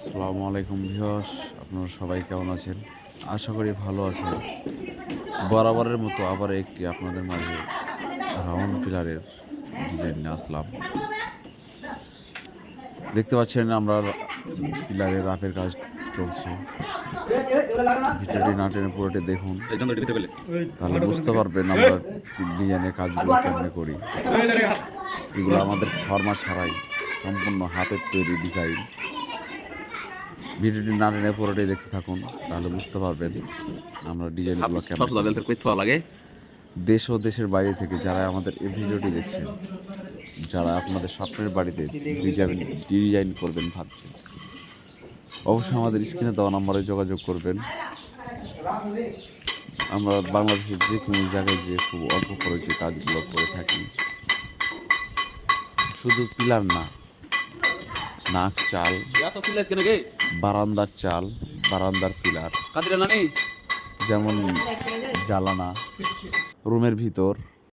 আসসালামু আলাইকুম ভিউয়ার্স, আপনারা সবাই কেমন আছেন? আশা করি ভালো আছেন। বরাবরের মতো আবার একটি আপনাদের মাঝে রাউন্ড পিলারের ডিজাইন নিয়ে আসলাম। দেখতে পাচ্ছেন আমরা পিলারের রাফের কাজ চলছে। না টেনে দেখুন। তাহলে বুঝতে পারবেন আমরা ডিজাইনের কাজগুলো কেমনে করি। এগুলো আমাদের ফর্মা ছাড়াই সম্পূর্ণ হাতের তৈরি ডিজাইন ভিডিওটি না টেনে পুরোটাই দেখতে থাকুন তাহলে বুঝতে পারবেন আমরা ডিজাইনগুলো কেমন। লাগে দেশ ও দেশের বাইরে থেকে যারা আমাদের এই ভিডিওটি দেখছেন যারা আপনাদের স্বপ্নের বাড়িতে ডিজাইন ডিজাইন করবেন ভাবছেন অবশ্যই আমাদের স্ক্রিনে দেওয়া নম্বরে যোগাযোগ করবেন আমরা বাংলাদেশের যে কোনো জায়গায় যে খুব অল্প খরচে কাজগুলো করে থাকি শুধু পিলার না নাক চাল বারান্দার চাল বারান্দার পিলার যেমন জ্বালানা রুমের ভিতর।